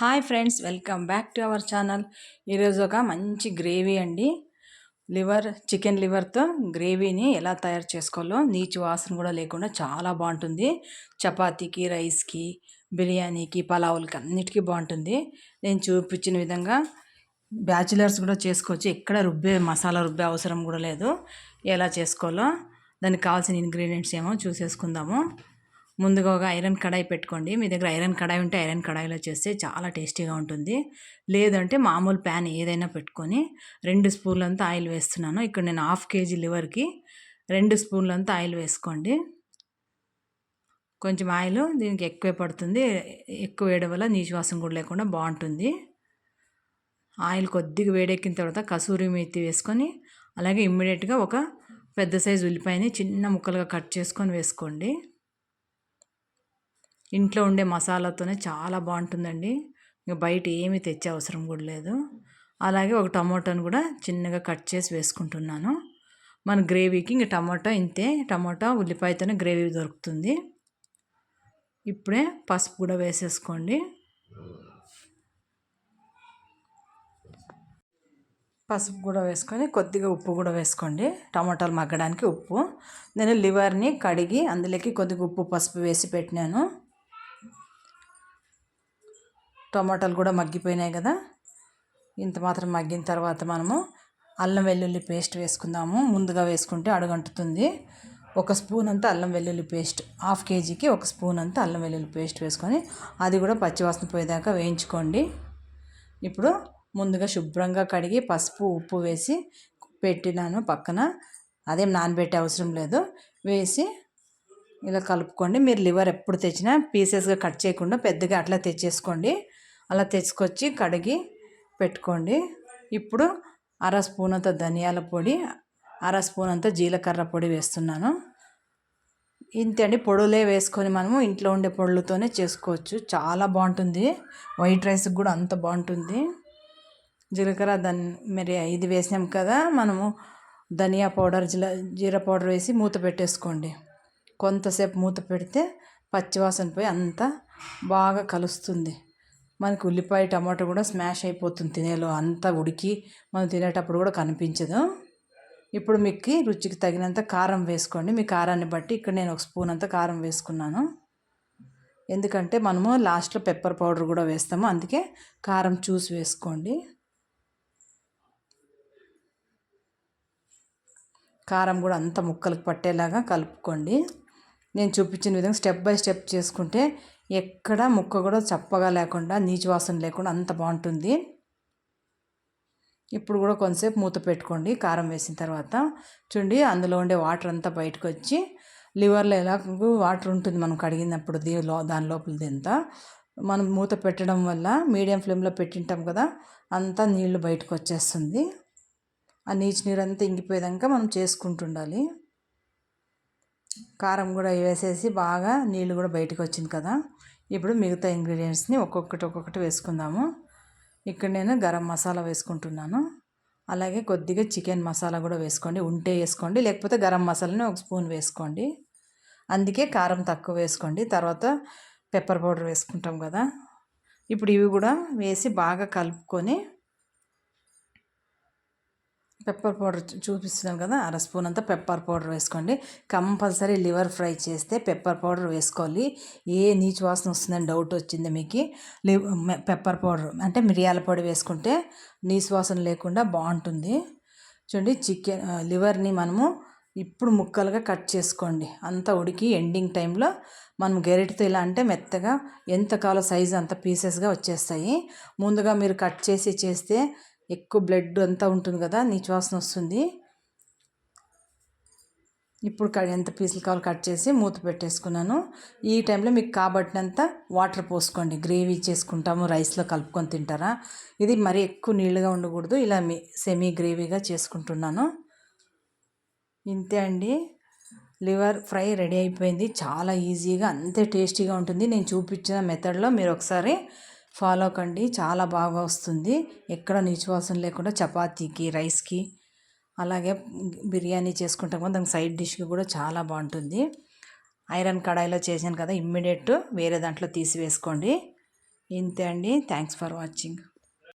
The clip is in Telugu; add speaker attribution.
Speaker 1: Hi friends welcome back to our channel. ఈరోజు ఒక మంచి గ్రేవీ అండి. లివర్ చికెన్ లివర్తో గ్రేవీని ఎలా తయారు చేసుకోవాలో నీచు వాసన కూడా లేకుండా చాలా బాగుంటుంది. చపాతీకి రైస్కి బిర్యానీకి పలావులకి అన్నిటికీ బాగుంటుంది. నేను చూపించిన విధంగా బ్యాచిలర్స్ కూడా చేసుకోవచ్చు. ఎక్కడ రుబ్బే మసాలా రుబ్బే అవసరం కూడా లేదు. ఎలా చేసుకోవాలో దానికి కావాల్సిన ఇంగ్రీడియంట్స్ ఏమో చూసేసుకుందాము. ముందుగా ఒక ఐరన్ కడాయి పెట్టుకోండి. మీ దగ్గర ఐరన్ కడాయి ఉంటే ఐరన్ కడాయిలో చేస్తే చాలా టేస్టీగా ఉంటుంది. లేదంటే మామూలు ప్యాన్ ఏదైనా పెట్టుకొని రెండు స్పూన్లంతా ఆయిల్ వేస్తున్నాను. ఇక్కడ నేను హాఫ్ కేజీ లివర్కి రెండు స్పూన్లంతా ఆయిల్ వేసుకోండి. కొంచెం ఆయిల్ దీనికి ఎక్కువే పడుతుంది. ఎక్కువ వేయడం వల్ల నీచువాసం కూడా లేకుండా బాగుంటుంది. ఆయిల్ కొద్దిగా వేడెక్కిన తర్వాత కసూరి మెత్తి వేసుకొని అలాగే ఇమ్మీడియట్గా ఒక పెద్ద సైజు ఉల్లిపాయని చిన్న ముక్కలుగా కట్ చేసుకొని వేసుకోండి. ఇంట్లో ఉండే మసాలాతోనే చాలా బాగుంటుందండి. ఇంకా బయట ఏమి తెచ్చే అవసరం కూడా లేదు. అలాగే ఒక టమోటాను కూడా చిన్నగా కట్ చేసి వేసుకుంటున్నాను. మన గ్రేవీకి ఇంక టమాటా ఇంతే. టమాటా ఉల్లిపాయతోనే గ్రేవీ దొరుకుతుంది. ఇప్పుడే పసుపు కూడా వేసేసుకోండి. పసుపు కూడా వేసుకొని కొద్దిగా ఉప్పు కూడా వేసుకోండి. టమాటాలు మగ్గడానికి ఉప్పు. నేను లివర్ని కడిగి అందులోకి కొద్దిగా ఉప్పు పసుపు వేసి పెట్టినాను. టమాటాలు కూడా మగ్గిపోయినాయి కదా. ఇంత మాత్రం మగ్గిన తర్వాత మనము అల్లం వెల్లుల్లి పేస్ట్ వేసుకుందాము. ముందుగా వేసుకుంటే అడుగంటుతుంది. ఒక స్పూన్ అంతా అల్లం వెల్లుల్లి పేస్ట్ హాఫ్ కేజీకి ఒక స్పూన్ అంతా అల్లం వెల్లుల్లి పేస్ట్ వేసుకొని అది కూడా పచ్చివాసన పోయేదాకా వేయించుకోండి. ఇప్పుడు ముందుగా శుభ్రంగా కడిగి పసుపు ఉప్పు వేసి పెట్టినాను పక్కన. అదేం నానబెట్టే అవసరం లేదు. వేసి ఇలా కలుపుకోండి. మీరు లివర్ ఎప్పుడు తెచ్చినా పీసెస్గా కట్ చేయకుండా పెద్దగా అట్లా తెచ్చేసుకోండి. అలా తెచ్చుకొచ్చి కడిగి పెట్టుకోండి. ఇప్పుడు అర స్పూన్ అంత ధనియాల పొడి అర స్పూన్ అంత జీలకర్ర పొడి వేస్తున్నాను. ఇంతే అండి. పొడులే వేసుకొని మనము ఇంట్లో ఉండే పొడులతోనే చేసుకోవచ్చు. చాలా బాగుంటుంది. వైట్ రైస్కి కూడా అంత బాగుంటుంది. జీలకర్ర ధన్ మరి ఇది వేసాం కదా మనము ధనియా పౌడర్ జీల జీర పౌడర్ వేసి మూత పెట్టేసుకోండి. కొంతసేపు మూత పెడితే పచ్చివాసన పోయి అంతా బాగా కలుస్తుంది. మనకి ఉల్లిపాయ టమాటో కూడా స్మాష్ అయిపోతుంది తినేలో. అంతా ఉడికి మనం తినేటప్పుడు కూడా కనిపించదు. ఇప్పుడు మీకు రుచికి తగినంత కారం వేసుకోండి. మీ కారాన్ని బట్టి ఇక్కడ నేను ఒక స్పూన్ అంత కారం వేసుకున్నాను. ఎందుకంటే మనము లాస్ట్లో పెప్పర్ పౌడర్ కూడా వేస్తాము. అందుకే కారం చూసి వేసుకోండి. కారం కూడా అంత ముక్కలకు పట్టేలాగా కలుపుకోండి. నేను చూపించిన విధంగా స్టెప్ బై స్టెప్ చేసుకుంటే ఎక్కడ ముక్క కూడా చప్పగా లేకుండా నీచు వాసన లేకుండా అంత బాగుంటుంది. ఇప్పుడు కూడా కొంతసేపు మూత పెట్టుకోండి కారం వేసిన తర్వాత. చూడండి అందులో ఉండే వాటర్ అంతా బయటకు వచ్చి లివర్లో ఎలా వాటర్ ఉంటుంది మనం కడిగినప్పుడు దీనిలో దాని లోపల అంతా. మనం మూత పెట్టడం వల్ల మీడియం ఫ్లేమ్లో పెట్టింటాం కదా అంతా నీళ్ళు బయటకు వచ్చేస్తుంది ఆ నీచు నీరు అంతా ఇంగిపోయేదాకా మనం చేసుకుంటుండాలి. కారం కూడా వేసేసి బాగా నీళ్ళు కూడా బయటకు వచ్చింది కదా. ఇప్పుడు మిగతా ఇంగ్రీడియంట్స్ని ఒక్కొక్కటి ఒక్కొక్కటి వేసుకుందాము. ఇక్కడ నేను గరం మసాలా వేసుకుంటున్నాను. అలాగే కొద్దిగా చికెన్ మసాలా కూడా వేసుకోండి. ఉంటే వేసుకోండి లేకపోతే గరం మసాలాని ఒక స్పూన్ వేసుకోండి. అందుకే కారం తక్కువ వేసుకోండి. తర్వాత పెప్పర్ పౌడర్ వేసుకుంటాం కదా. ఇప్పుడు ఇవి కూడా వేసి బాగా కలుపుకొని పెప్పర్ పౌడర్ చూపిస్తున్నాను కదా అర స్పూన్ అంతా పెప్పర్ పౌడర్ వేసుకోండి. కంపల్సరీ లివర్ ఫ్రై చేస్తే పెప్పర్ పౌడర్ వేసుకోవాలి. ఏ నీచు వాసన వస్తుందని డౌట్ వచ్చింది మీకు. పెప్పర్ పౌడర్ అంటే మిరియాల పొడి వేసుకుంటే నీచు వాసన లేకుండా బాగుంటుంది. చూడండి చికెన్ లివర్ని మనము ఇప్పుడు ముక్కలుగా కట్ చేసుకోండి. అంతా ఉడికి ఎండింగ్ టైంలో మనం గెరిటితో ఇలా అంటే మెత్తగా ఎంత కాలో సైజు అంత పీసెస్గా వచ్చేస్తాయి. ముందుగా మీరు కట్ చేసి చేస్తే ఎక్కువ బ్లడ్ అంతా ఉంటుంది కదా నీచు వాసన వస్తుంది. ఇప్పుడు ఎంత పీసులు కావాలి కట్ చేసి మూత పెట్టేసుకున్నాను. ఈ టైంలో మీకు కాబట్టినంత వాటర్ పోసుకోండి. గ్రేవీ చేసుకుంటాము రైస్లో కలుపుకొని తింటారా? ఇది మరీ ఎక్కువ నీళ్ళుగా ఉండకూడదు. ఇలా మీ సెమీ గ్రేవీగా చేసుకుంటున్నాను. ఇంతే అండి. లివర్ ఫ్రై రెడీ అయిపోయింది. చాలా ఈజీగా అంతే టేస్టీగా ఉంటుంది. నేను చూపించిన మెథడ్లో మీరు ఒకసారి ఫాలో కండి. చాలా బాగా వస్తుంది. ఎక్కడ నీచువాసన లేకుండా చపాతీకి రైస్కి అలాగే బిర్యానీ చేసుకుంటాం కదా దానికి సైడ్ డిష్కి కూడా చాలా బాగుంటుంది. ఐరన్ కడాయిలో చేశాను కదా ఇమ్మీడియట్ వేరే దాంట్లో తీసి వేసుకోండి ఇంతే అండి. Thanks for watching.